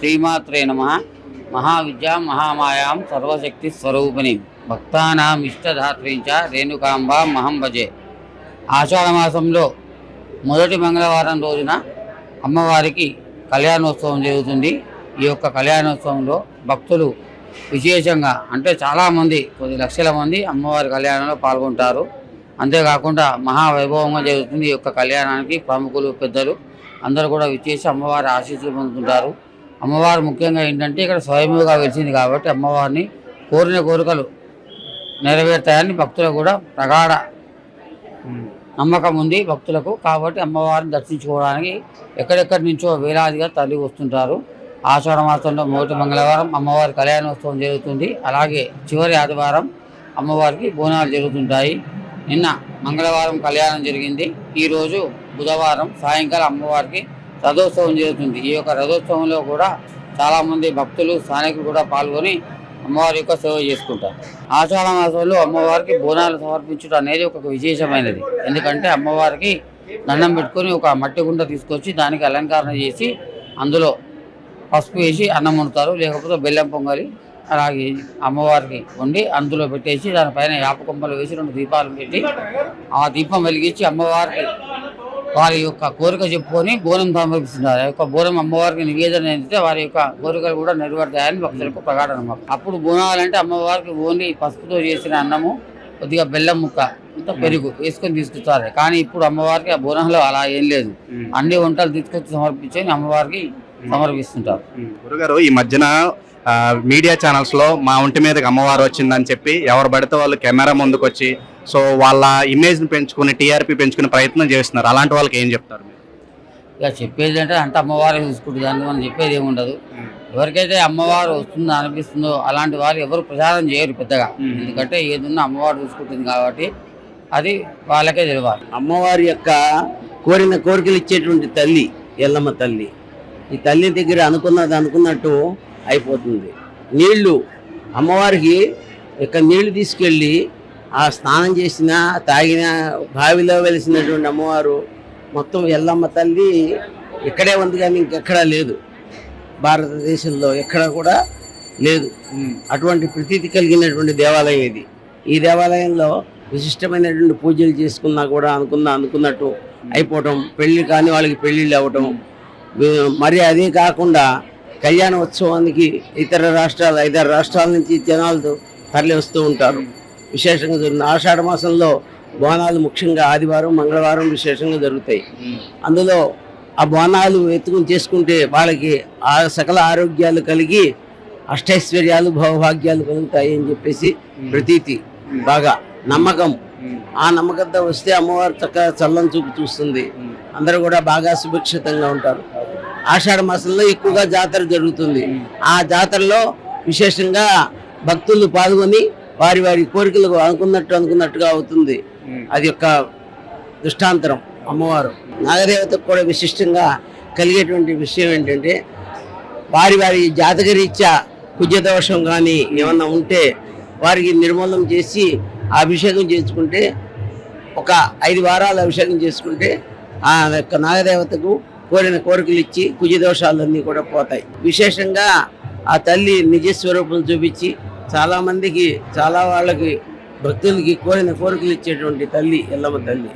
శ్రీమాత్రే నమ. మహావిద్యా మహామాయాం సర్వశక్తి స్వరూపిణి. భక్తానాం ఇష్టధాత్రీంచ రేణుకాంబ మహం భజే. ఆషాఢ మాసంలో మొదటి మంగళవారం రోజున అమ్మవారికి కళ్యాణోత్సవం జరుగుతుంది. ఈ యొక్క కళ్యాణోత్సవంలో భక్తులు విశేషంగా అంటే చాలామంది కొద్ది లక్షల మంది అమ్మవారి కళ్యాణంలో పాల్గొంటారు. అంతేకాకుండా మహావైభవంగా జరుగుతుంది ఈ యొక్క కళ్యాణానికి ప్రముఖులు పెద్దలు అందరూ కూడా విచ్చేసి అమ్మవారి ఆశీస్సులు పొందుతుంటారు. అమ్మవారు ముఖ్యంగా ఏంటంటే ఇక్కడ స్వయముగా వెలిసింది కాబట్టి అమ్మవారిని కోరిన కోరికలు నెరవేరుతాయని భక్తులకు కూడా ప్రగాఢ నమ్మకం ఉంది భక్తులకు కాబట్టి అమ్మవారిని దర్శించుకోవడానికి ఎక్కడెక్కడి నుంచో వేలాదిగా తల్లి వస్తుంటారు. ఆషాఢ మాసంలో మొదటి మంగళవారం అమ్మవారి కళ్యాణోత్సవం జరుగుతుంది. అలాగే చివరి ఆదివారం అమ్మవారికి బోనాలు జరుగుతుంటాయి. నిన్న మంగళవారం కళ్యాణం జరిగింది. ఈరోజు బుధవారం సాయంకాలం అమ్మవారికి రథోత్సవం జరుగుతుంది. ఈ యొక్క రథోత్సవంలో కూడా చాలామంది భక్తులు స్థానికులు కూడా పాల్గొని అమ్మవారి యొక్క సేవ చేసుకుంటారు. ఆషాఢ మాసంలో అమ్మవారికి బోనాలు సమర్పించడం అనేది ఒక విశేషమైనది. ఎందుకంటే అమ్మవారికి దండం పెట్టుకొని ఒక మట్టి గుండ తీసుకొచ్చి దానికి అలంకరణ చేసి అందులో పసుపు వేసి అన్నం వండుతారు. లేకపోతే బెల్లం పొంగలి అలాగే అమ్మవారికి వండి అందులో పెట్టేసి దానిపైన యాప కొమ్మలు వేసి రెండు దీపాలు పెట్టి ఆ దీపం వెలిగించి అమ్మవారికి వారి యొక్క కోరిక చెప్పుకొని బోనం సమర్పిస్తున్నారు ఆ యొక్క బోనం అమ్మవారికి నివేదన అయితే వారి యొక్క కోరికలు కూడా నెరవేరుతాయని భక్తులకు ప్రగాఢ నమ్మకం అప్పుడు బోనాలంటే అమ్మవారికి ఓన్లీ పసుపుతో చేసిన అన్నము కొద్దిగా బెల్లం ముక్క ఇంత పెరుగు వేసుకొని తీసుకొస్తారు కానీ ఇప్పుడు అమ్మవారికి ఆ బోనంలో అలా ఏం లేదు. అన్ని వంటలు తీసుకొచ్చి సమర్పించి అమ్మవారికి సమర్పిస్తుంటారు. గురుగారు ఈ మధ్యన మీడియా ఛానల్స్లో మా ఒంటి మీదకి అమ్మవారు వచ్చిందని చెప్పి ఎవరు పడితే వాళ్ళు కెమెరా ముందుకు వచ్చి సో వాళ్ళ ఇమేజ్ని పెంచుకుని టీఆర్పీ పెంచుకునే ప్రయత్నం చేస్తున్నారు. అలాంటి వాళ్ళకి ఏం చెప్తారు మీరు? ఇక చెప్పేది అంటే అంత అమ్మవారే చూసుకుంటుంది దాన్ని మనం చెప్పేది ఏమి ఉండదు. ఎవరికైతే అమ్మవారు వస్తుందో అనిపిస్తుందో అలాంటి వారు ఎవరు ప్రచారం చేయరు పెద్దగా. ఎందుకంటే ఏదున్నా అమ్మవారు చూసుకుంటుంది కాబట్టి అది వాళ్ళకే తెలియాలి అమ్మవారి యొక్క కోరిన కోరికలు ఇచ్చేటువంటి తల్లి ఎల్లమ్మ తల్లి ఈ తల్లి దగ్గర అనుకున్నది అనుకున్నట్టు అయిపోతుంది. నీళ్ళు అమ్మవారికి యొక్క నీళ్ళు తీసుకెళ్ళి ఆ స్నానం చేసిన తాగిన బావిలో వెలిసినటువంటి అమ్మవారు మొత్తం ఎల్లమ్మ తల్లి ఇక్కడే ఉంది కానీ ఇంకెక్కడా లేదు. భారతదేశంలో ఎక్కడ కూడా లేదు. అటువంటి ప్రతీతి కలిగినటువంటి దేవాలయం ఇది. ఈ దేవాలయంలో విశిష్టమైనటువంటి పూజలు చేసుకున్నా కూడా అనుకున్న అనుకున్నట్టు అయిపోవటం పెళ్ళి కాని వాళ్ళకి పెళ్ళిళ్ళు అవ్వటం. మరి అదే కాకుండా కళ్యాణ ఉత్సవానికి ఇతర రాష్ట్రాలు ఐదారు రాష్ట్రాల నుంచి జనాలు తరలి వస్తూ ఉంటారు విశేషంగా జరుగుతుంది. ఆషాఢ మాసంలో బోనాలు ముఖ్యంగా ఆదివారం మంగళవారం విశేషంగా జరుగుతాయి. అందులో ఆ బోనాలు ఎత్తుకుని చేసుకుంటే వాళ్ళకి ఆ సకల ఆరోగ్యాలు కలిగి అష్టైశ్వర్యాలు భవభాగ్యాలు కలుగుతాయి అని చెప్పేసి ప్రతీతి. బాగా నమ్మకం. ఆ నమ్మకంతో వస్తే అమ్మవారు చక్కగా చల్లని చూపు చూస్తుంది. అందరూ కూడా బాగా సుభిక్షితంగా ఉంటారు. ఆషాఢ మాసంలో ఎక్కువగా జాతర జరుగుతుంది. ఆ జాతరలో విశేషంగా భక్తులు పాల్గొని వారి వారి కోరికలు అనుకున్నట్టు అనుకున్నట్టుగా అవుతుంది. అది యొక్క దృష్టాంతరం అమ్మవారు. నాగదేవతకు కూడా విశిష్టంగా కలిగేటువంటి విషయం ఏంటంటే వారి వారి జాతకరీత్యా కుజదోషం కానీ ఏమన్నా ఉంటే వారికి నిర్మూలన చేసి ఆ అభిషేకం చేసుకుంటే ఒక ఐదు వారాలు అభిషేకం చేసుకుంటే ఆ యొక్క నాగదేవతకు కోరిన కోరికలు ఇచ్చి కుజదోషాలన్నీ కూడా పోతాయి. విశేషంగా ఆ తల్లి నిజస్వరూపం చూపించి చాలా మందికి చాలా వాళ్ళకి భక్తులకి కోరిన కోరికలు ఇచ్చేటువంటి తల్లి ఎల్లమ్మ తల్లి.